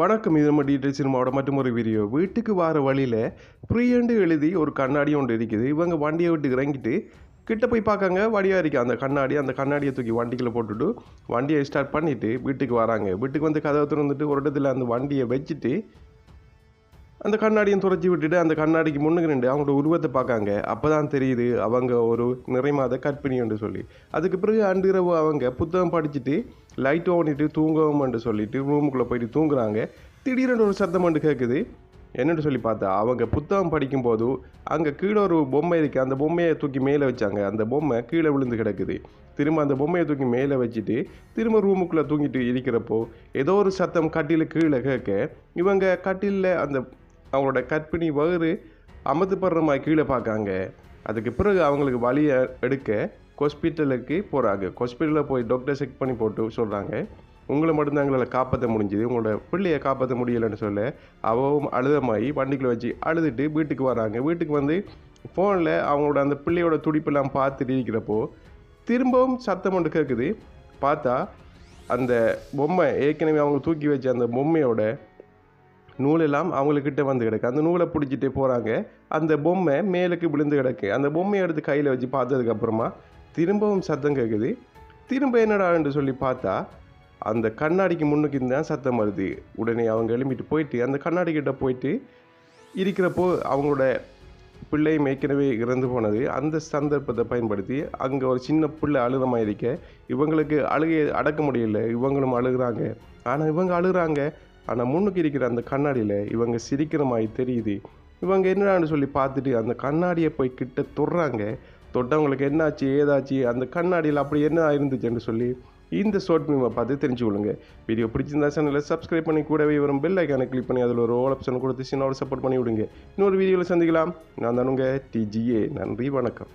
வணக்கம் இது நம்ம டீட்டெயில் சினிமாவோட மற்றும் ஒரு வீடியோ வீட்டுக்கு வர வழியில் ப்ரீயண்டு எழுதி ஒரு கண்ணாடி ஒன்று இருக்குது. இவங்க வண்டியை விட்டு இறங்கிட்டு கிட்ட போய் பார்க்காங்க. வடியாக இருக்குது அந்த கண்ணாடி அந்த கண்ணாடியை தூக்கி வண்டிக்குள்ளே போட்டுட்டு வண்டியை ஸ்டார்ட் பண்ணிவிட்டு வீட்டுக்கு வராங்க. வீட்டுக்கு வந்து கதவை திறந்துட்டு ஒரு இடத்துல அந்த வண்டியை வச்சுட்டு அந்த கண்ணாடியும் துறைச்சி விட்டுட்டு அந்த கண்ணாடிக்கு முன்னுக்கு நின்று அவங்களோட உருவத்தை பார்க்காங்க. அப்போ தான் தெரியுது அவங்க ஒரு நிறைமாத கற்பிணி என்று சொல்லி. அதுக்கு பிறகு அன்றிரவு அவங்க புத்தகம் படிச்சுட்டு லைட் ஓனிட்டு தூங்கவும்னு சொல்லிட்டு ரூமுக்குள்ளே போயிட்டு தூங்குறாங்க. திடீரென்று ஒரு சத்தம் மட்டும் கேட்குது என்னென்னு சொல்லி பார்த்தா அவங்க புத்தகம் படிக்கும்போது அங்கே கீழே ஒரு பொம்மை இருக்குது அந்த பொம்மையை தூக்கி மேலே வச்சாங்க. அந்த பொம்மை கீழே விழுந்து கிடக்குது. திரும்ப அந்த பொம்மையை தூக்கி மேலே வச்சுட்டு திரும்ப ரூமுக்குள்ளே தூங்கிட்டு இருக்கிறப்போ ஏதோ ஒரு சத்தம் கட்டில கீழே கேட்க இவங்க கட்டிலில் அந்த அவங்களோட கற்பிணி வயிறு அமர்த்துப்படுற மாதிரி கீழே பார்க்காங்க அதுக்கு பிறகு அவங்களுக்கு வழியை எடுக்க ஹாஸ்பிட்டலுக்கு போகிறாங்க ஹாஸ்பிட்டலில் போய் டாக்டர் செக் பண்ணி போட்டு சொல்கிறாங்க உங்களை மட்டும்தான் எங்களால் காப்பாற்ற முடிஞ்சுது. உங்களோட பிள்ளையை காப்பாற்ற முடியலைன்னு சொல்ல அவவும் அழுதமாயி வண்டிக்குள்ளே வச்சு அழுதுட்டு வீட்டுக்கு வராங்க. வீட்டுக்கு வந்து ஃபோனில் அவங்களோட அந்த பிள்ளையோட துடிப்பெல்லாம் பார்த்துட்டு இருக்கிறப்போ திரும்பவும் சத்தம் ஒன்று கேட்குது பார்த்தா அந்த பொம்மை ஏற்கனவே அவங்க தூக்கி வச்ச அந்த பொம்மையோட நூலெல்லாம் அவங்கக்கிட்ட வந்து கிடக்கு. அந்த நூலை பிடிச்சிட்டே போகிறாங்க அந்த பொம்மை மேலுக்கு விழுந்து கிடக்கு. அந்த பொம்மையை எடுத்து கையில் வச்சு பார்த்ததுக்கப்புறமா திரும்பவும் சத்தம் கேட்குது திரும்ப என்னடான்னு சொல்லி பார்த்தா அந்த கண்ணாடிக்கு முன்னுக்கு தான் சத்தம் வருது. உடனே அவங்க எழும்பிட்டு போயிட்டு அந்த கண்ணாடி கிட்ட போயிட்டு இருக்கிறப்போ அவங்களோட பிள்ளையும் ஏற்கனவே இறந்து போனது. அந்த சந்தர்ப்பத்தை பயன்படுத்தி அங்கே ஒரு சின்ன பிள்ளை அழுதமாக இருக்க இவங்களுக்கு அழுகையை அடக்க முடியல. இவங்களும் அழுகிறாங்க. ஆனால் இவங்க அழுகுறாங்க. ஆனால் முன்னுக்கு இருக்கிற அந்த கண்ணாடியில் இவங்க சிரிக்கிற மாதிரி தெரியுது. இவங்க என்னடான்னு சொல்லி பார்த்துட்டு அந்த கண்ணாடியை போய் கிட்ட தொடுறாங்க. தொட்டவங்களுக்கு என்னாச்சு ஏதாச்சு அந்த கண்ணாடியில் அப்படி என்ன இருந்துச்சுன்னு சொல்லி இந்த ஷார்ட் மீமை பார்த்து தெரிஞ்சுக்கொள்ளுங்க வீடியோ பிடிச்சிருந்தா சேனலை சப்ஸ்கிரைப் பண்ணி கூடவே வரும் பெல் ஐக்கானை கிளிக் பண்ணி அதில் ஒரு ஓல் ஆப்ஷன் கொடுத்து சின்னோட சப்போர்ட் பண்ணி விடுங்க. இன்னொரு வீடியோவில் சந்திக்கலாம். நான் தானுங்க டிஜிஏ நன்றி வணக்கம்.